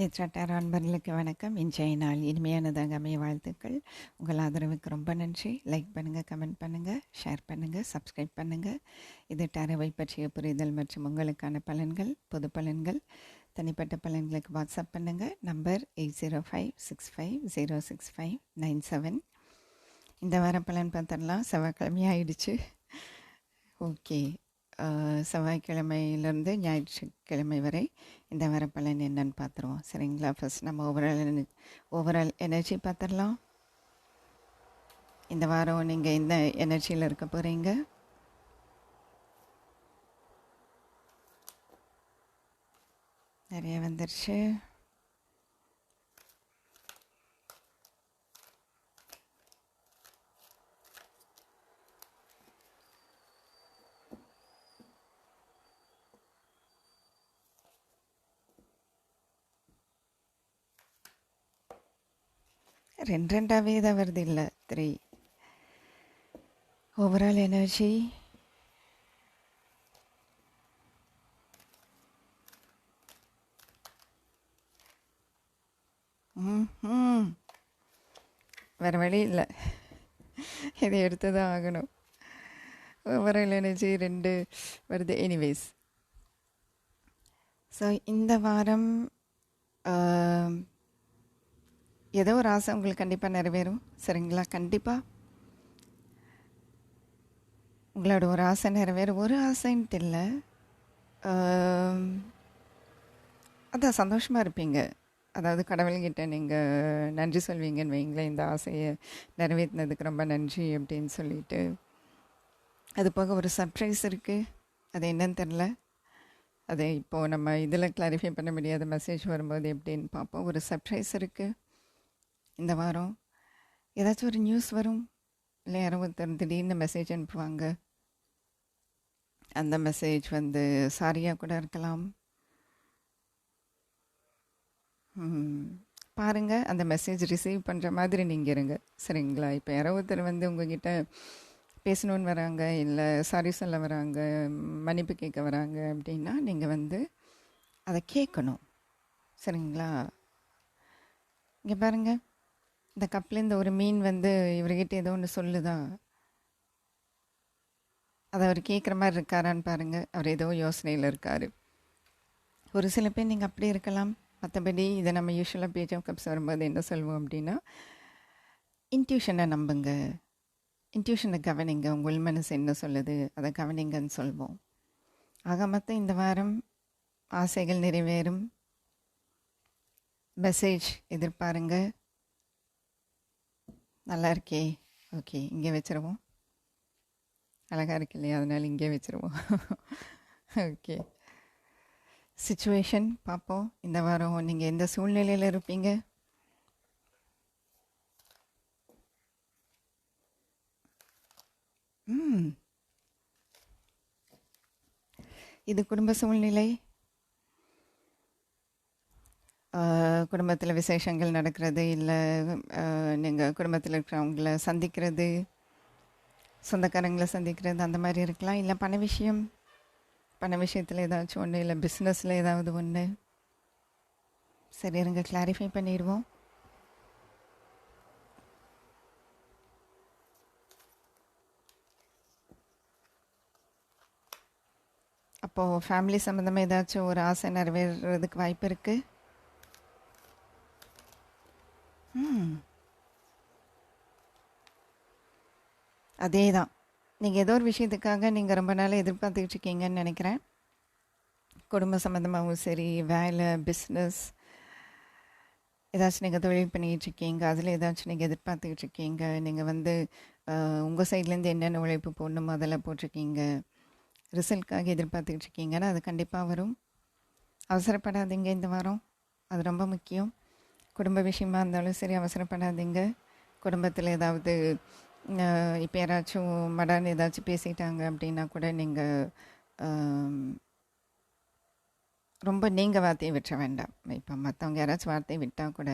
நித்ராட்டார் அன்பர்களுக்கு வணக்கம். இன்றைய நாள் இனிமையானதாக அமைய வாழ்த்துக்கள். உங்கள் ஆதரவுக்கு ரொம்ப நன்றி. லைக் பண்ணுங்கள் கமெண்ட் பண்ணுங்கள் ஷேர் பண்ணுங்கள் சப்ஸ்கிரைப் பண்ணுங்கள் இது டரவை பற்றிய புரிதல் மற்றும் உங்களுக்கான பலன்கள் பொது பலன்கள். தனிப்பட்ட பலன்களுக்கு வாட்ஸ்அப் பண்ணுங்கள் number eight zero five six five zero six five nine seven இந்த வார பலன் பார்த்துடலாம். செவ்வாய்க்கிழமையாயிடுச்சு. ஓகே செவ்வாய்க்கிழமையிலேருந்து ஞாயிற்றுக்கிழமை வரை இந்த வார என்னன்னு பார்த்துருவோம் சரிங்களா? ஃபர்ஸ்ட் நம்ம ஓவரால் ஓவரால் எனர்ஜி பார்த்துடலாம் இந்த வாரம் நீங்கள் எந்த எனர்ஜியில் இருக்க போகிறீங்க நிறைய வந்துருச்சு. ரெண்டு ரெண்டாகவே தான் வருது இல்லை த்ரீ ஓவரால் எனர்ஜி ம் வேறு வழி இல்லை. இதை எடுத்து தான் ஆகணும் ஓவரால் எனர்ஜி ரெண்டு வருது. எனிவேஸ் ஸோ இந்த வாரம் ஏதோ ஒரு ஆசை உங்களுக்கு கண்டிப்பாக நிறைவேறும். சரிங்களா? கண்டிப்பாக உங்களோட ஒரு ஆசை நிறைவேறும். ஒரு ஆசைன்ட்டு இல்லை. அதான் சந்தோஷமாக இருப்பீங்க. அதாவது கடவுள்கிட்ட நீங்கள் நன்றி சொல்வீங்கன்னு வைங்களேன். இந்த ஆசையை நிறைவேற்றினதுக்கு ரொம்ப நன்றி அப்படின்னு சொல்லிட்டு. அது போக ஒரு சர்ப்ரைஸ் இருக்குது அது என்னன்னு தெரில அது இப்போது நம்ம இதில் கிளாரிஃபை பண்ண முடியாத மெசேஜ் வரும்போது எப்படின்னு பார்ப்போம். ஒரு சர்ப்ரைஸ் இருக்குது இந்த வாரம்? ஏதாச்சும் ஒரு நியூஸ் வரும்? இல்லை யாரோ ஒருத்தர் திடீர்னு மெசேஜ் அனுப்புவாங்க? அந்த மெசேஜ் வந்து சாரியாக கூட இருக்கலாம். பாருங்கள் அந்த மெசேஜ் ரிசீவ் பண்ணுற மாதிரி நீங்கள் இருங்க. சரிங்களா? இப்போ யாரோ ஒருத்தர் வந்து உங்ககிட்ட பேசணுன்னு வராங்க இல்லை சாரி சொல்ல வராங்க மன்னிப்பு கேட்க வராங்க அப்படின்னா நீங்கள் வந்து அதை கேட்கணும். சரிங்களா? இங்கே பாருங்கள் இந்த கப்பில் இந்த ஒரு மீன் வந்து இவர்கிட்ட ஏதோ ஒன்று சொல்லுதா? அதை அவர் கேட்குற மாதிரி இருக்காரான்னு பாருங்கள் அவர் ஏதோ யோசனையில் இருக்கார். ஒரு சில பேர் நீங்கள் அப்படி இருக்கலாம். மற்றபடி இதை நம்ம யூஸ்வலாக பேஜ் ஆஃப் கப்ஸ் வரும்போது என்ன சொல்வோம் அப்படின்னா இன்ட்யூஷனை நம்புங்க. இன்ட்யூஷனை கவனிங்க. உங்கள் மனசு என்ன சொல்லுது? அதை கவனிங்கன்னு சொல்வோம். ஆக மொத்தம் இந்த வாரம் ஆசைகள் நிறைவேறும். மெசேஜ் எதிர்பாருங்கள் நல்லா இருக்கே. ஓகே இங்கே வச்சுருவோம். அழகாக இருக்கு இல்லையா? அதனால் இங்கே வச்சிருவோம். ஓகே. சுச்சுவேஷன் பார்ப்போம். இந்த வாரம் நீங்கள் எந்த சூழ்நிலையில் இருப்பீங்க? ம். இது குடும்ப சூழ்நிலை. குடும்பத்தில் விசேஷங்கள் நடக்கிறது இல்லை நீங்கள் குடும்பத்தில் இருக்கிறவங்கள சந்திக்கிறது சொந்தக்காரங்களை சந்திக்கிறது அந்த மாதிரி இருக்கலாம்? இல்லை பண விஷயம்? பண விஷயத்தில் ஏதாச்சும் ஒன்று இல்லை பிஸ்னஸில் ஏதாவது ஒன்று சரி இருங்க கிளாரிஃபை பண்ணிடுவோம். அப்போது ஃபேமிலி சம்மந்தமாக ஏதாச்சும் ஒரு ஆசை நிறைவேறதுக்கு வாய்ப்பு இருக்குது ம் அதே தான் நீங்கள் ஏதோ ஒரு விஷயத்துக்காக நீங்கள் ரொம்ப நாள் எதிர்பார்த்துக்கிட்டு இருக்கீங்கன்னு நினைக்கிறேன். குடும்ப சம்மந்தமாகவும் சரி வேலை பிஸ்னஸ் ஏதாச்சும் நீங்கள் தொழில் பண்ணிக்கிட்டு இருக்கீங்க அதில் ஏதாச்சும் நீங்கள் எதிர்பார்த்துக்கிட்டு இருக்கீங்க நீங்கள் வந்து உங்கள் சைட்லேருந்து என்னென்ன உழைப்பு போடணுமோ அதெல்லாம் போட்டிருக்கீங்க ரிசல்ட்காக எதிர்பார்த்துக்கிட்டு இருக்கீங்கன்னா அது கண்டிப்பாக வரும். அவசரப்படாதீங்க இந்த வாரம். அது ரொம்ப முக்கியம். குடும்ப விஷயமா இருந்தாலும் சரி அவசரப்படாதீங்க. குடும்பத்தில் ஏதாவது இப்போ யாராச்சும் மடான்னு ஏதாச்சும் பேசிட்டாங்க அப்படின்னா கூட நீங்கள் ரொம்ப நீங்கள் வார்த்தையை விட்டுற வேண்டாம். இப்போ மற்றவங்க யாராச்சும் வார்த்தையை விட்டால் கூட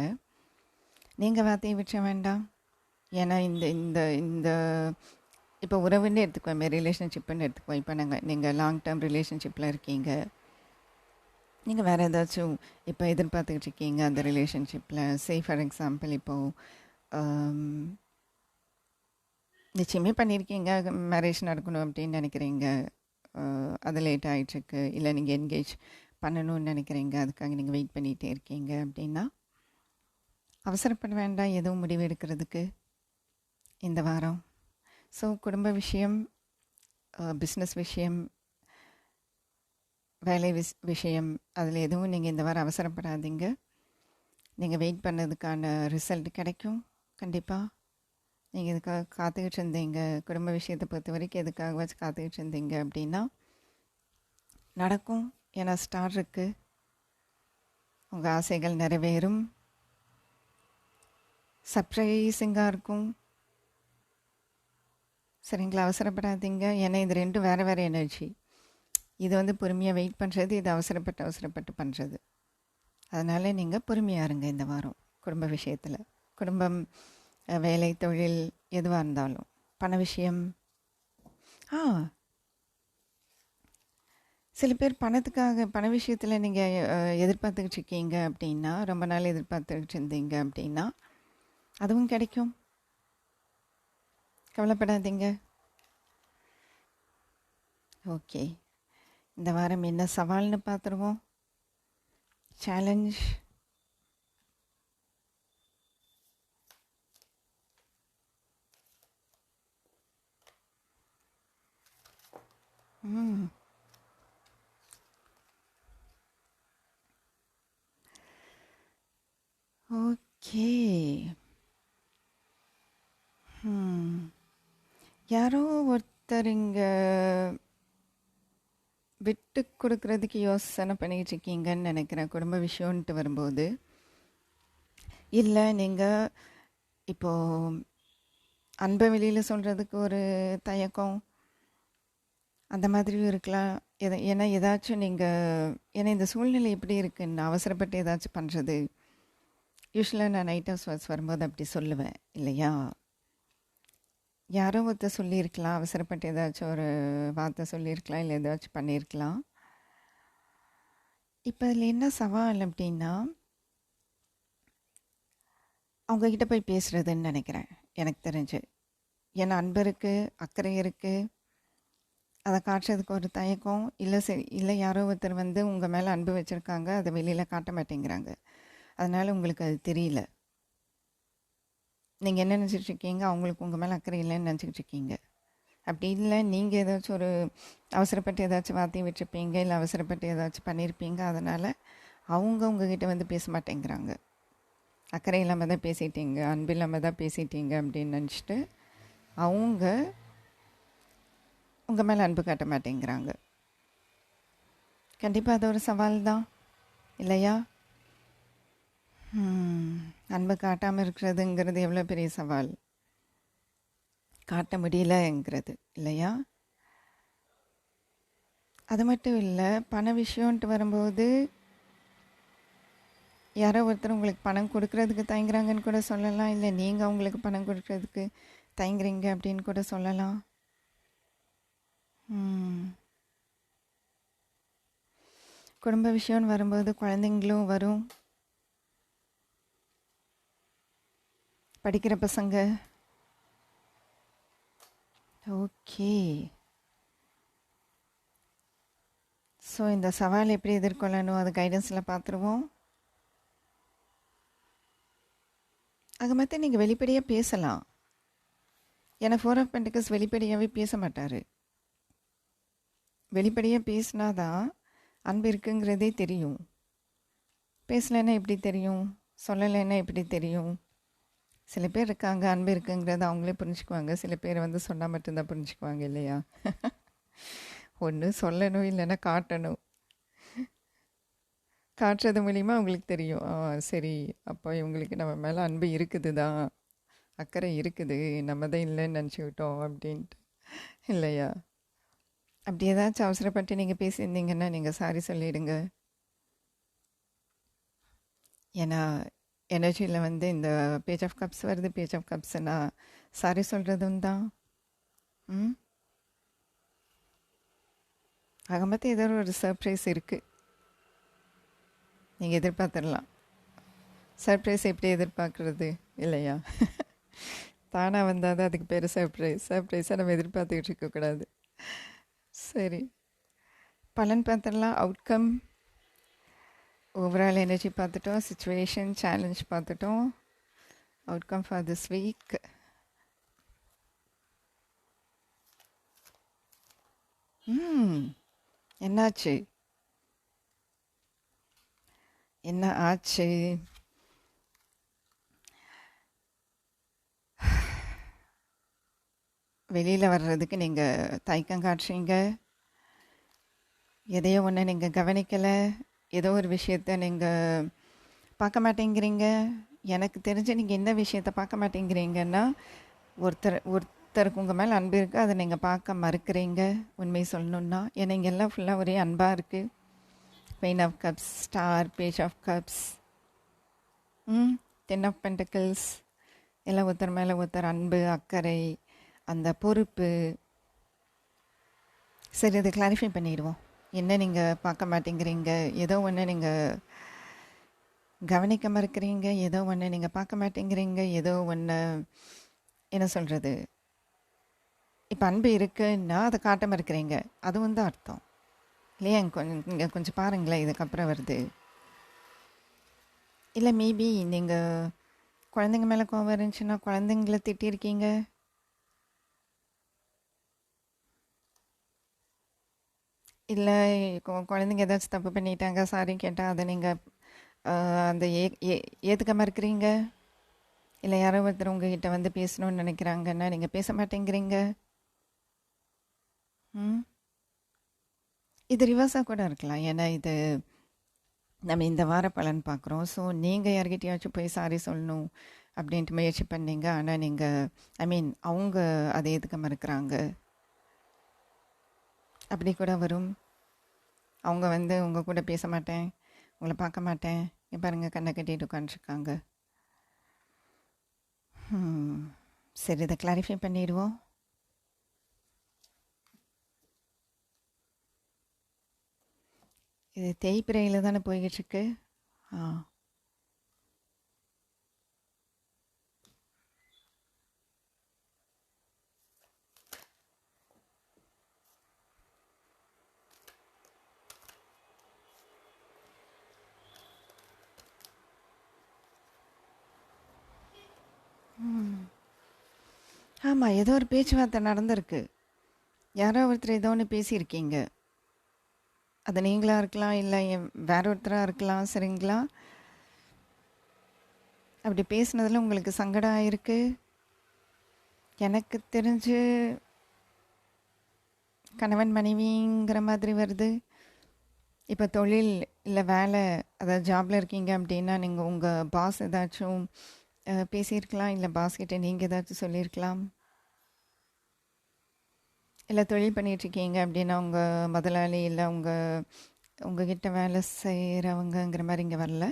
நீங்கள் வார்த்தையை விற்ற வேண்டாம். ஏன்னா இந்த இந்த இந்த இப்போ உறவுன்னு எடுத்துக்குவோமே. ரிலேஷன்ஷிப்புன்னு எடுத்துக்குவோம். இப்போ நாங்கள் நீங்கள் லாங் டேர்ம் ரிலேஷன்ஷிப்பில் இருக்கீங்க. நீங்கள் வேறு ஏதாச்சும் இப்போ எதிர்பார்த்துக்கிட்டு இருக்கீங்க அந்த ரிலேஷன்ஷிப்பில் சே ஃபார் எக்ஸாம்பிள் இப்போது நிச்சயமே பண்ணியிருக்கீங்க மேரேஜ் நடக்கணும் அப்படின்னு நினைக்கிறீங்க. அது லேட் ஆகிட்டுருக்கு இல்லை நீங்கள் என்கேஜ் பண்ணணும்னு நினைக்கிறீங்க. அதுக்காக நீங்கள் வெயிட் பண்ணிகிட்டே இருக்கீங்க அப்படின்னா அவசரப்பட வேண்டாம். எதுவும் முடிவு எடுக்கிறதுக்கு இந்த வாரம். ஸோ குடும்ப விஷயம் பிஸ்னஸ் விஷயம் வேலை விஷ் விஷயம் அதில் எதுவும் நீங்கள் இந்த வாரம் அவசரப்படாதீங்க. நீங்கள் வெயிட் பண்ணதுக்கான ரிசல்ட் கிடைக்கும். கண்டிப்பாக நீங்கள் இதுக்காக காத்துக்கிட்டு இருந்தீங்க? குடும்ப விஷயத்தை பொறுத்த வரைக்கும் எதுக்காக வச்சு காத்துக்கிட்டு இருந்தீங்க அப்படின்னா நடக்கும். ஏன்னா ஸ்டார் இருக்குது உங்கள் ஆசைகள் நிறைவேறும். சர்ப்ரைசிங்காக இருக்கும். சரிங்களா? அவசரப்படாதீங்க. ஏன்னா இது ரெண்டும் வேறு வேறு எனர்ஜி இது வந்து பொறுமையாக வெயிட் பண்ணுறது இது அவசரப்பட்டு அவசரப்பட்டு பண்ணுறது அதனால் நீங்கள் பொறுமையாக இருங்க இந்த வாரம் குடும்ப விஷயத்தில். குடும்பம் வேலை தொழில் எதுவாக இருந்தாலும். பண விஷயம். ஆ. சில பேர் பணத்துக்காக பண விஷயத்தில் நீங்கள் எதிர்பார்த்துக்கிட்டு இருக்கீங்க அப்படின்னா ரொம்ப நாள் எதிர்பார்த்துக்கிட்டு இருந்தீங்க அப்படின்னா அதுவும் கிடைக்கும். கவலைப்படாதீங்க. ஓகே. இந்த வாரம் என்ன சவால்னு பார்த்துருவோம். சேலஞ்ச் ம் ஓகே யாரோ ஒருத்தர் இங்கே விட்டு கொடுக்குறதுக்கு யோசனை பண்ணிக்கிட்டு இருக்கீங்கன்னு நினைக்கிறேன். குடும்ப விஷயம்ன்ட்டு வரும்போது. இல்லை நீங்கள் இப்போது அன்பை வெளியில் சொல்கிறதுக்கு ஒரு தயக்கம் அந்த மாதிரியும் இருக்கலாம். எதை ஏன்னா ஏதாச்சும் நீங்கள் ஏன்னா இந்த சூழ்நிலை எப்படி இருக்குன்னு அவசரப்பட்டு ஏதாச்சும் பண்ணுறது யூஸ்வலாக நான் நைட் ஹவுஸ் வரும்போது அப்படி சொல்லுவேன் இல்லையா? யாரோ ஒருத்தர் சொல்லியிருக்கலாம். அவசரப்பட்டு ஏதாச்சும் ஒரு வார்த்தை சொல்லியிருக்கலாம். இல்லை ஏதாச்சும் பண்ணியிருக்கலாம். இப்போ அதில் என்ன சவால் அப்படின்னா அவங்கக்கிட்ட போய் பேசுகிறதுன்னு நினைக்கிறேன். எனக்கு தெரிஞ்சு. ஏன்னா அன்பு இருக்குது அக்கறை இருக்குது அதை காட்டுறதுக்கு ஒரு தயக்கம். இல்லை சரி இல்லை யாரோ ஒருத்தர் வந்து உங்கள் மேலே அன்பு வச்சுருக்காங்க. அதை வெளியில் காட்ட மாட்டேங்கிறாங்க. அதனால் உங்களுக்கு அது தெரியல. நீங்கள் என்ன நினச்சிட்டு இருக்கீங்க? அவங்களுக்கு உங்கள் மேலே அக்கறை இல்லைன்னு நினச்சிக்கிட்டு இருக்கீங்க. அப்படி இல்லை நீங்கள் ஏதாச்சும் ஒரு அவசரப்பட்டு ஏதாச்சும் வாத்தி விட்டுருப்பீங்க இல்லை அவசரப்பட்டு ஏதாச்சும் பண்ணியிருப்பீங்க அதனால் அவங்க உங்ககிட்ட வந்து பேச மாட்டேங்கிறாங்க. அக்கறை இல்லாமல் தான் பேசிட்டீங்க அன்பு இல்லாமல் தான் பேசிட்டீங்க அப்படின்னு நினச்சிட்டு அவங்க உங்கள் மேலே அன்பு காட்ட மாட்டேங்கிறாங்க. கண்டிப்பாக அது ஒரு சவால் தான் இல்லையா? ம், அன்பு காட்டாமல் இருக்கிறதுங்கிறது எவ்வளோ பெரிய சவால்? காட்ட முடியலங்கிறது இல்லையா? அது மட்டும் இல்லை பண விஷயம்ன்ட்டு வரும்போது யாரோ ஒருத்தர் உங்களுக்கு பணம் கொடுக்கறதுக்கு தயங்குறாங்கன்னு கூட சொல்லலாம் இல்லை நீங்கள் அவங்களுக்கு பணம் கொடுக்கறதுக்கு தயங்குறீங்க அப்படின்னு கூட சொல்லலாம். குடும்ப விஷயம்னு வரும்போது குழந்தைங்களும் வரும். படிக்கிற பசங்க. ஓகே. ஸோ இந்த சவால் எப்படி எதிர்கொள்ளணும்? அது கைடன்ஸில் பார்த்துருவோம் அது மாதிரி நீங்கள் வெளிப்படையாக பேசலாம். ஏன்னா ஃபோர் ஆஃப் பென்டிகஸ் வெளிப்படையாகவே பேச மாட்டார். வெளிப்படையாக பேசினாதான் அன்பு இருக்குங்கிறதே தெரியும். பேசலைன்னா எப்படி தெரியும்? சொல்லலைன்னா எப்படி தெரியும்? சில பேர் இருக்காங்க அன்பு இருக்குங்கிறத அவங்களே புரிஞ்சுக்குவாங்க. சில பேர் வந்து சொன்னால் மட்டும்தான் புரிஞ்சுக்குவாங்க இல்லையா? ஒன்று சொல்லணும் இல்லைன்னா காட்டணும். காட்டுறது மூலிமா அவங்களுக்கு தெரியும். ஆ சரி அப்போ இவங்களுக்கு நம்ம மேலே அன்பு இருக்குது தான் அக்கறை இருக்குது. நம்ம தான் இல்லைன்னு நினச்சிக்கிட்டோம் அப்படின்ட்டு இல்லையா? அப்படி ஏதாச்சும் அவசரப்பட்டு நீங்கள் பேசியிருந்தீங்கன்னா நீங்கள் சாரி சொல்லிடுங்க. ஏன்னா எனர்ஜியில் வந்து இந்த பேஜ் ஆஃப் கப்ஸ் வருது. பேஜ் ஆஃப் கப்ஸ்னா சாரி சொல்கிறதும் தான். ம்? ஆக மொத்தம் ஏதோ ஒரு சர்ப்ரைஸ் இருக்குது நீங்கள் எதிர்பார்த்துடலாம் சர்ப்ரைஸ் எப்படி எதிர்பார்க்குறது? இல்லையா? தானாக வந்தால் தான் அதுக்கு பேர் சர்ப்ரைஸ் சர்ப்ரைஸாக நம்ம எதிர்பார்த்துக்கிட்டு இருக்கக்கூடாது. சரி. பலன் பார்த்துடலாம் அவுட்கம் ஓவரால் எனர்ஜி பார்த்துட்டோம் சுச்சுவேஷன் சேலஞ்ச் பார்த்துட்டோம். அவுட்கம் ஃபார் திஸ் வீக் ம் என்னாச்சு? என்ன ஆச்சு? வெளியில் வர்றதுக்கு நீங்கள் தயக்கம் காட்டுறீங்க. எதையோ ஒன்று நீங்கள் கவனிக்கலை. ஏதோ ஒரு விஷயத்த நீங்கள் பார்க்க மாட்டேங்கிறீங்க. எனக்கு தெரிஞ்சு நீங்கள் என்ன விஷயத்த பார்க்க மாட்டேங்கிறீங்கன்னா ஒருத்தர் ஒருத்தருக்கு உங்கள் மேலே அன்பு இருக்குது அதை நீங்கள் பார்க்க மறுக்கிறீங்க. உண்மை சொல்லணுன்னா ஏன்னா இங்கே எல்லாம் ஃபுல்லாக ஒரே அன்பாக இருக்குது pain of cups star page of cups ம் டென் ஆஃப் பென்டக்கிள்ஸ் எல்லாம் ஒருத்தர் மேலே ஒருத்தர் அன்பு அக்கறை அந்த பொறுப்பு. சரி இதை கிளாரிஃபை பண்ணிடுவோம். என்ன நீங்கள் பார்க்க மாட்டேங்கிறீங்க? ஏதோ ஒன்று நீங்கள் கவனிக்க மறுக்கிறீங்க ஏதோ ஒன்று நீங்கள் பார்க்க மாட்டேங்கிறீங்க. ஏதோ ஒன்று என்ன சொல்கிறது இப்போ அன்பு இருக்குன்னா அதை காட்ட மறுக்கிறீங்க அது வந்து அர்த்தம். இல்லையா? கொஞ்சம் இங்கே கொஞ்சம் பாருங்களேன் இதுக்கப்புறம் வருது. இல்லை மேபி நீங்கள் குழந்தைங்க மேலே கோவம் இருந்துச்சுன்னா குழந்தைங்கள திட்டிருக்கீங்க. இல்லை கு- குழந்தைங்க ஏதாச்சும் தப்பு பண்ணிட்டாங்க சாரி கேட்டால் அதை நீங்கள் அந்த ஏ ஏ ஏற்றுக்காம இருக்கிறீங்க? இல்லை யாரோ ஒருத்தர் உங்ககிட்ட வந்து பேசணும்னு நினைக்கிறாங்கன்னா நீங்கள் பேச மாட்டேங்கிறீங்க? ம்? இது ரிவர்ஸாக கூட இருக்கலாம். ஏன்னா இது நம்ம இந்த வார பலன் பார்க்குறோம் ஸோ நீங்கள் யார்கிட்டயாச்சும் போய் சாரி சொல்லணும் அப்படின்ட்டு முயற்சி பண்ணீங்க. ஆனால் நீங்கள் ஐ மீன் அவங்க அதை ஏற்றுக்க மறுக்கிறாங்க அப்படி கூட வரும். அவங்க வந்து உங்கள் கூட பேச மாட்டேன். உங்களை பார்க்க மாட்டேன். இங்க பாருங்க கண்ணை கட்டிட்டு உட்காந்துருக்காங்க சரி இதை கிளாரிஃபை பண்ணிடுவோம். இது தேய்பிரையில் தானே போய்கிட்டு இருக்கு? ஆ. ஆமாம் ஏதோ ஒரு பேச்சுவார்த்தை நடந்திருக்கு. யாரோ ஒருத்தர் ஏதோ ஒன்று பேசியிருக்கீங்க. அது நீங்களா இருக்கலாம் இல்லை என் வேற ஒருத்தராக இருக்கலாம் சரிங்களா? அப்படி பேசுனதில் உங்களுக்கு சங்கடம் ஆயிருக்கு எனக்கு தெரிஞ்சு கணவன் மனைவிங்கிற மாதிரி வருது. இப்போ தொழில் இல்லை வேலை அதாவது ஜாப்ல இருக்கீங்க அப்படின்னா நீங்கள் உங்கள் பாஸ் ஏதாச்சும் பேசியிருக்கலாம். இல்லை பாஸ்கிட்ட நீங்கள் ஏதாச்சும் சொல்லியிருக்கலாம். இல்லை தொழில் பண்ணிகிட்ருக்கீங்க அப்படின்னா உங்கள் முதலாளி இல்லை உங்கள் உங்ககிட்ட வேலை செய்கிறவங்கங்கிற மாதிரி இங்கே வரல.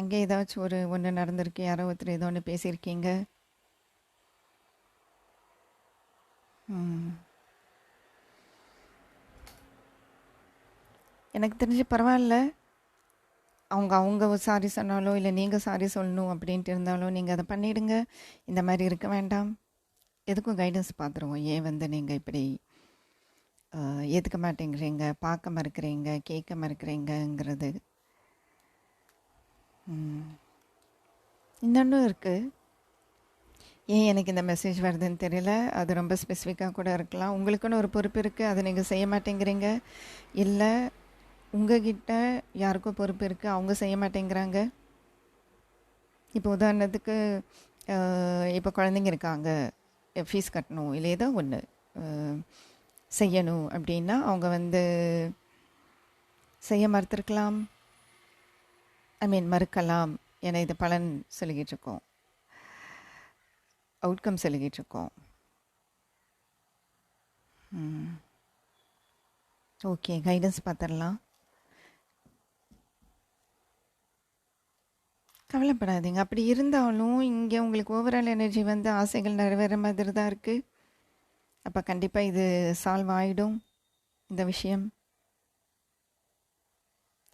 அங்கே ஏதாச்சும் ஒரு ஒன்று நடந்திருக்கு. யாரோ ஒருத்தர் ஏதோ ஒன்று பேசியிருக்கீங்க? எனக்கு தெரிஞ்சு பரவாயில்ல. அவங்க அவங்க சாரி சொன்னாலோ இல்லை நீங்கள் சாரி சொல்லணும் அப்படின்ட்டு இருந்தாலும் நீங்கள் அதை பண்ணிடுங்க. இந்த மாதிரி இருக்க வேண்டாம். எதுக்கும் கைடன்ஸ் பார்த்துருவோம். ஏன் வந்து நீங்கள் இப்படி ஏற்றுக்க மாட்டேங்கிறீங்க? பார்க்க மறுக்கிறீங்க? கேட்க மறுக்கிறீங்கங்கிறது. இன்னொன்றும் இருக்குது ஏன் எனக்கு இந்த மெசேஜ் வருதுன்னு தெரியல. அது ரொம்ப ஸ்பெசிஃபிக்காக கூட இருக்கலாம். உங்களுக்குன்னு ஒரு பொறுப்பு இருக்குது அதை நீங்கள் செய்ய மாட்டேங்கிறீங்க. இல்லை உங்ககிட்ட யாருக்கோ பொறுப்பு இருக்குது அவங்க செய்ய மாட்டேங்கிறாங்க. இப்போ உதாரணத்துக்கு இப்போ குழந்தைங்க இருக்காங்க ஃபீஸ் கட்டணும் இல்லை ஏதோ ஒன்று செய்யணும் அப்படின்னா அவங்க வந்து செய்ய மறுத்திருக்கலாம். ஐ மீன் மறுக்கலாம் ஏன்னா இது பலன் சொல்லிக்கிட்டு இருக்கோம். அவுட்கம் சொல்லிக்கிட்டு இருக்கோம். ஓகே கைடன்ஸ் பார்த்துடலாம் கவலைப்படாதீங்க. அப்படி இருந்தாலும் இங்கே உங்களுக்கு ஓவரால் எனர்ஜி வந்து ஆசைகள் நிறைவேற மாதிரி தான் இருக்குது அப்போ கண்டிப்பாக இது சால்வ் ஆகிடும் இந்த விஷயம்.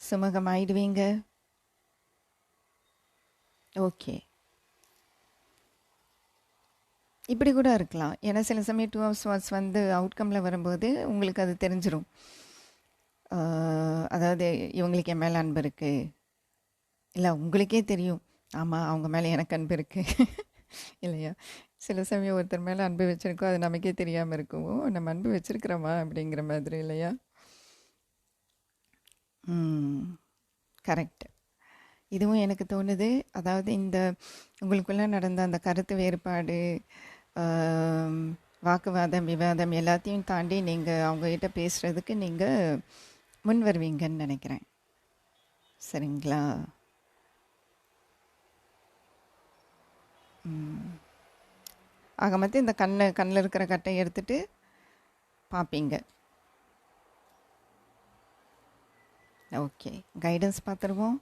சுமூகம் ஆயிடுவீங்க ஓகே இப்படி கூட இருக்கலாம். ஏன்னா சில சமயம் டூ ஹவர்ஸ் வாட்ஸ் வந்து அவுட்கமில் வரும்போது உங்களுக்கு அது தெரிஞ்சிடும் அதாவது இவங்களுக்கு என் மேலே அன்பு இருக்குது இல்லை உங்களுக்கே தெரியும். ஆமாம் அவங்க மேலே எனக்கு அன்பு இருக்குது இல்லையா? சில சமயம் ஒருத்தர் மேலே அன்பு வச்சுருக்கோம் அது நமக்கே தெரியாமல் இருக்கும். நம்ம அன்பு வச்சுருக்கிறோமா? அப்படிங்கிற மாதிரி இல்லையா? கரெக்ட். இதுவும் எனக்கு தோணுது. அதாவது இந்த உங்களுக்குள்ளே நடந்த அந்த கருத்து வேறுபாடு வாக்குவாதம் விவாதம் எல்லாத்தையும் தாண்டி நீங்கள் அவங்ககிட்ட பேசுகிறதுக்கு நீங்கள் முன் வருவீங்கன்னு நினைக்கிறேன். சரிங்களா? ஆக மொத்தம் இந்த கண்ணு கண்ணில் இருக்கிற கட்டை எடுத்துட்டு பார்ப்பீங்க ஓகே. கைடன்ஸ் பார்த்துருவோம்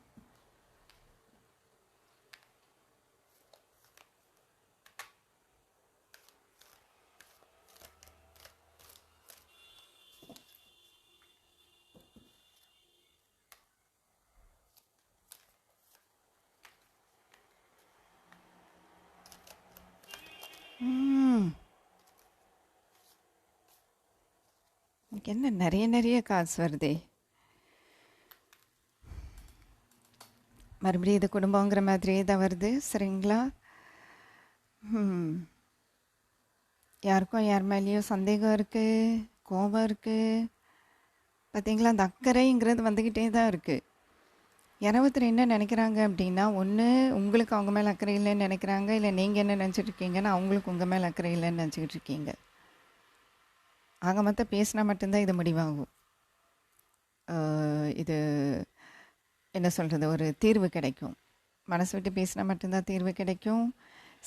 என்ன நிறைய நிறைய காசு வருதே. மறுபடியும் இது குடும்பங்கிற மாதிரியே தான் வருது சரிங்களா? யாருக்கும் யார் மேலேயும் சந்தேகம் இருக்குது கோபம் இருக்குது பார்த்தீங்களா அந்த அக்கறைங்கிறது வந்துக்கிட்டே தான் இருக்குது யாராவது என்ன நினைக்கிறாங்க அப்படின்னா ஒன்று உங்களுக்கு அவங்க மேலே அக்கறை இல்லைன்னு நினைக்கிறாங்க இல்லை நீங்கள் என்ன நினச்சிட்டு இருக்கீங்கன்னா அவங்களுக்கு உங்கள் மேலே அக்கறை இல்லைன்னு நினச்சிக்கிட்டு இருக்கீங்க. ஆக மொத்தம் பேசினா மட்டும்தான் இது முடிவாகும். இது என்ன சொல்கிறது ஒரு தீர்வு கிடைக்கும். மனசு விட்டு பேசினா மட்டும்தான் தீர்வு கிடைக்கும்.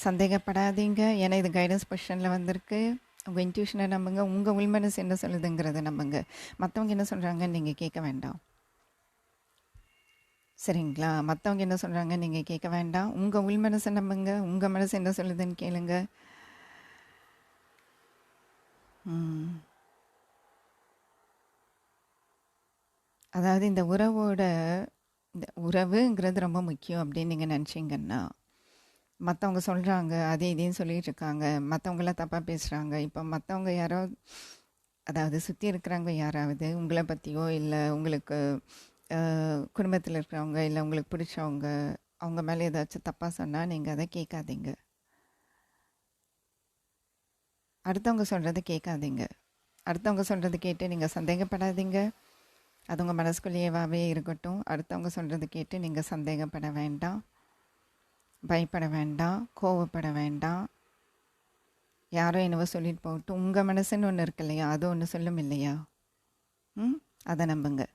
சந்தேகப்படாதீங்க. ஏன்னா இது கைடன்ஸ் பொசிஷனில் வந்திருக்கு. உங்கள் இன்ட்யூஷனை நம்புங்க. உங்கள் உள்மனசு என்ன சொல்லுதுங்கிறத நம்புங்க. மற்றவங்க என்ன சொல்கிறாங்கன்னு நீங்கள் கேட்க வேண்டாம். சரிங்களா? மற்றவங்க என்ன சொல்கிறாங்க நீங்கள் கேட்க வேண்டாம். உங்கள் உள்மனசை நம்புங்க. உங்கள் மனசு என்ன சொல்லுதுன்னு கேளுங்கள் அதாவது இந்த உறவோட இந்த உறவுங்கிறது ரொம்ப முக்கியம் அப்படின்னு நீங்கள் நினச்சிங்கன்னா மற்றவங்க சொல்கிறாங்க அதே இதையும் சொல்லிகிட்டு இருக்காங்க. மற்றவங்களாம் தப்பாக பேசுகிறாங்க இப்போ மற்றவங்க யாரோ அதாவது சுற்றி இருக்கிறவங்க யாராவது உங்களை பற்றியோ இல்லை உங்களுக்கு குடும்பத்தில் இருக்கிறவங்க இல்லை உங்களுக்கு பிடிச்சவங்க அவங்க மேலே ஏதாச்சும் தப்பாக சொன்னால் நீங்கள் அதை கேட்காதீங்க. அடுத்தவங்க சொல்கிறத கேட்காதீங்க. அடுத்தவங்க சொல்கிறது கேட்டு நீங்கள் சந்தேகப்படாதீங்க. அது உங்கள் மனசுக்குள்ளேயேவாகவே இருக்கட்டும். அடுத்தவங்க சொல்கிறது கேட்டு நீங்கள் சந்தேகப்பட வேண்டாம். பயப்பட வேண்டாம். கோவப்பட வேண்டாம். யாரோ என்னவோ சொல்லிட்டு போகட்டும். உங்கள் மனசுன்னு ஒன்று இருக்கு இல்லையா? அது ஒன்று சொல்லும் இல்லையா? ம்? அதை நம்புங்க.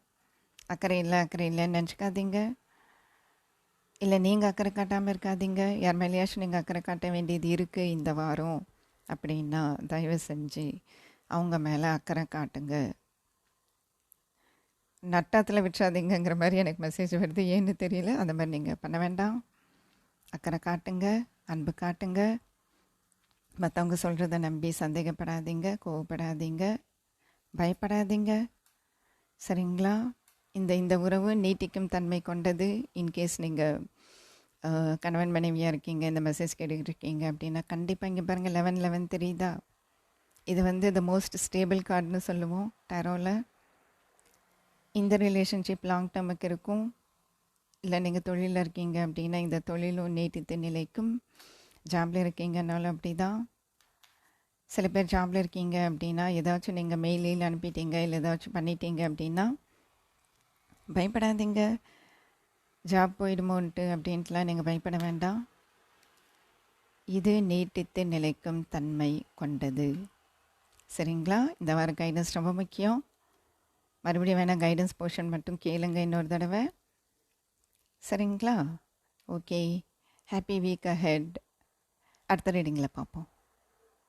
அக்கறை இல்லை அக்கறை இல்லைன்னு நினச்சிக்காதீங்க. இல்லை நீங்கள் அக்கறை காட்டாமல் இருக்காதீங்க. யார் மேலேயாச்சும் நீங்கள் அக்கறை காட்ட வேண்டியது இருக்குது இந்த வாரம். அப்படின்னா தயவு செஞ்சு அவங்க மேலே அக்கறை காட்டுங்க. நட்டத்தில் விட்டுறாதீங்கங்கிற மாதிரி எனக்கு மெசேஜ் வருது. ஏன்னு தெரியல. அந்த மாதிரி நீங்கள் பண்ண வேண்டாம். அக்கறை காட்டுங்க. அன்பு காட்டுங்க. மற்றவங்க சொல்கிறத நம்பி சந்தேகப்படாதீங்க. கோவப்படாதீங்க. பயப்படாதீங்க. சரிங்களா? இந்த இந்த உறவு நீட்டிக்கும் தன்மை கொண்டது. இன்கேஸ் நீங்கள் கணவன் மனைவியாக இருக்கீங்க இந்த மெசேஜ் கேட்டுக்கிட்டு இருக்கீங்க அப்படின்னா கண்டிப்பாக இங்கே பாருங்கள் லெவன் லெவன் தெரியுதா இது வந்து த மோஸ்ட் ஸ்டேபிள் கார்டுன்னு சொல்லுவோம் டேரோவில் இந்த ரிலேஷன்ஷிப் லாங் டேர்முக்கு இருக்கும். இல்லை நீங்கள் தொழிலில் இருக்கீங்க அப்படின்னா இந்த தொழிலும் நீட்டித்து நிலைக்கும் ஜாபில் இருக்கீங்கனாலும் அப்படி தான் சில பேர் ஜாபில் இருக்கீங்க அப்படின்னா ஏதாச்சும் நீங்கள் மெயிலில் அனுப்பிட்டீங்க இல்லை ஏதாச்சும் பண்ணிட்டீங்க அப்படின்னா பயப்படாதீங்க. ஜாப் போயிடுமோன்ட்டு அப்படின்ட்டுலாம் நீங்கள் பயப்பட வேண்டாம். இது நீட்டித்து நிலைக்கும் தன்மை கொண்டது. சரிங்களா? இந்த வார கைடன்ஸ் ரொம்ப முக்கியம். மறுபடியும் வேணால் கைடன்ஸ் போர்ஷன் மட்டும் கேளுங்க இன்னொரு தடவை. சரிங்களா? ஓகே ஹாப்பி வீக் அஹெட் அடுத்த ரீடிங்கில் பார்ப்போம்.